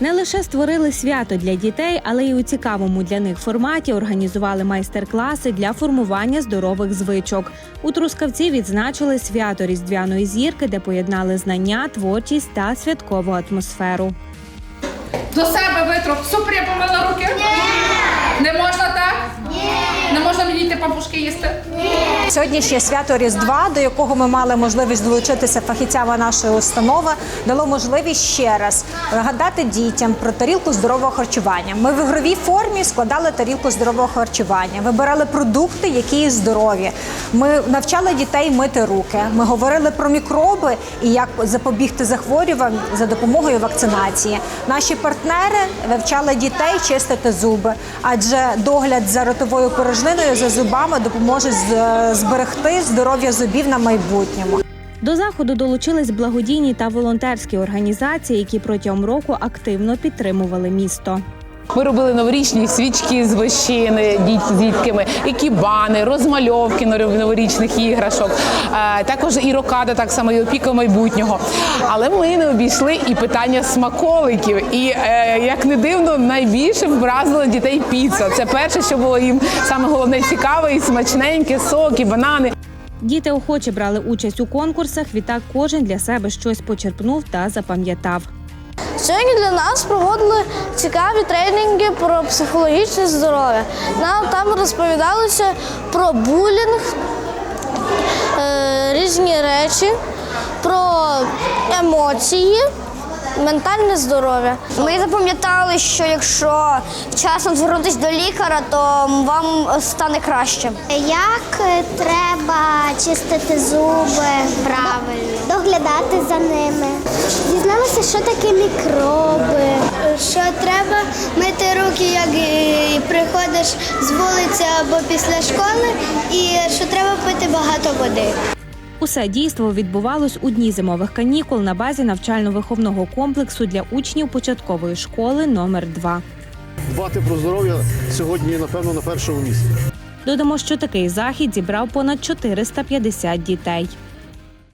Не лише створили свято для дітей, але й у цікавому для них форматі організували майстер-класи для формування здорових звичок. У Трускавці відзначили свято різдвяної зірки, де поєднали знання, творчість та святкову атмосферу. До себе витру. Супер, я помила руки? Ні. Не можна так? Ні. Не можна мені йти пампушки їсти? Сьогодні ще свято Різдва, до якого ми мали можливість долучитися фахівцями нашої установи, дало можливість ще раз нагадати дітям про тарілку здорового харчування. Ми в ігровій формі складали тарілку здорового харчування, вибирали продукти, які здорові. Ми навчали дітей мити руки. Ми говорили про мікроби і як запобігти захворюванням за допомогою вакцинації. Наші партнери вивчали дітей чистити зуби, адже догляд за ротовою порожниною за зубами допоможе з- зберегти здоров'я зубів на майбутньому. До заходу долучились благодійні та волонтерські організації, які протягом року активно підтримували місто. Ми робили новорічні свічки з вощини з дітками, екібани, розмальовки новорічних іграшок. Е, Також і рокада, так само і опіка майбутнього. Але ми не обійшли і питання смаколиків. І е, як не дивно, найбільше вразила дітей піца. Це перше, що було їм саме головне цікаве і смачненьке, соки, банани. Діти охоче брали участь у конкурсах. Відтак кожен для себе щось почерпнув та запам'ятав. Сьогодні для нас проводили цікаві тренінги про психологічне здоров'я. Нам там розповідалося про булінг, е, різні речі, про емоції, ментальне здоров'я. Ми запам'ятали, що якщо вчасно звернутися до лікаря, то вам стане краще. Як треба чистити зуби правильно, доглядати за ними. Дізналися, що таке мікроби. Що треба мити руки, як приходиш з вулиці або після школи, і що треба пити багато води. Усе дійство відбувалось у дні зимових канікул на базі навчально-виховного комплексу для учнів початкової школи номер 2 Дбати про здоров'я сьогодні, напевно, на першому місці. Додамо, що такий захід зібрав понад 450 дітей.